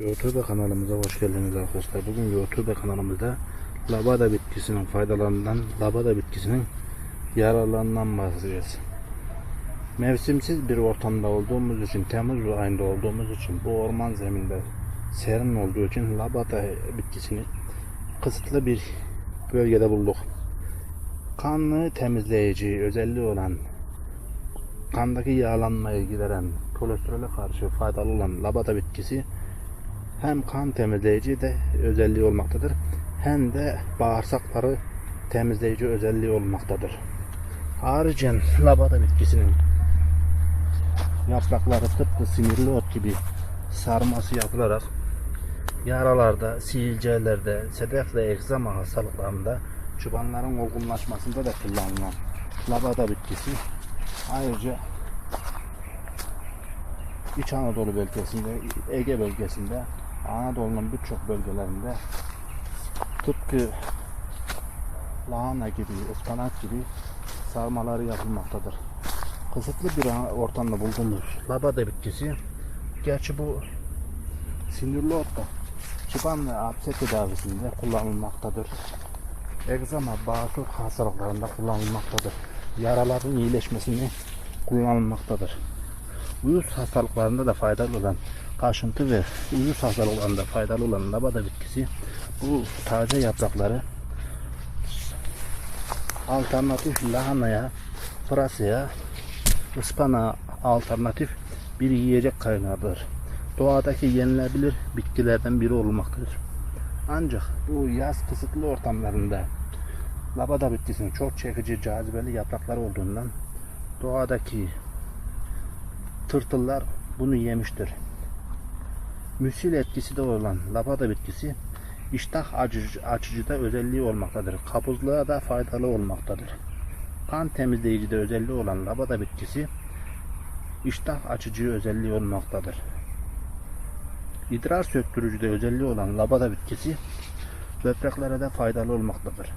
YouTube kanalımıza hoş geldiniz arkadaşlar. Bugün YouTube kanalımızda labada bitkisinin faydalarından, labada bitkisinin yararlarından bahsedeceğiz. Mevsimsiz bir ortamda olduğumuz için, Temmuz ayında olduğumuz için, bu orman zeminde serin olduğu için labada bitkisini kısıtlı bir bölgede bulduk. Kanlı temizleyici özelliği olan, kandaki yağlanmayı gideren, kolesterole karşı faydalı olan labada bitkisi hem kan temizleyici de özelliği olmaktadır hem de bağırsakları temizleyici özelliği olmaktadır. Haricen labada bitkisinin yaprakları tıpkı sinirli ot gibi sarması yapılarak yaralarda, sivilcelerde, sedef ve egzama hastalıklarında çıbanların olgunlaşmasında da kullanılan labada bitkisi ayrıca İç Anadolu bölgesinde, Ege bölgesinde, Anadolu'nun birçok bölgelerinde tıpkı lahana gibi, ıspanak gibi sarmaları yapılmaktadır. Kısıtlı bir ortamda bulduğumuz labada bitkisi, gerçi bu sinirli otta çıban ve apse tedavisinde kullanılmaktadır. Egzama, bağırsak hastalıklarında kullanılmaktadır. Yaraların iyileşmesini kullanılmaktadır uyuz hastalıklarında da faydalı olan kaşıntı ve uyuz hastalıklarında faydalı olan labada bitkisi bu taze yaprakları alternatif lahanaya, pırasaya, ıspanağa alternatif bir yiyecek kaynağıdır. Doğadaki yenilebilir bitkilerden biri olmaktadır. Ancak bu yaz kısıtlı ortamlarında labada bitkisinin çok çekici, cazibeli yaprakları olduğundan doğadaki tırtıllar bunu yemiştir. Müsil etkisi de olan labada bitkisi iştah açıcı, açıcıda özelliği olmaktadır. Kabızlığa da faydalı olmaktadır. Kan temizleyici de özelliği olan labada bitkisi iştah açıcı özelliği olmaktadır. İdrar söktürücü de özelliği olan labada bitkisi böbreklere de faydalı olmaktadır.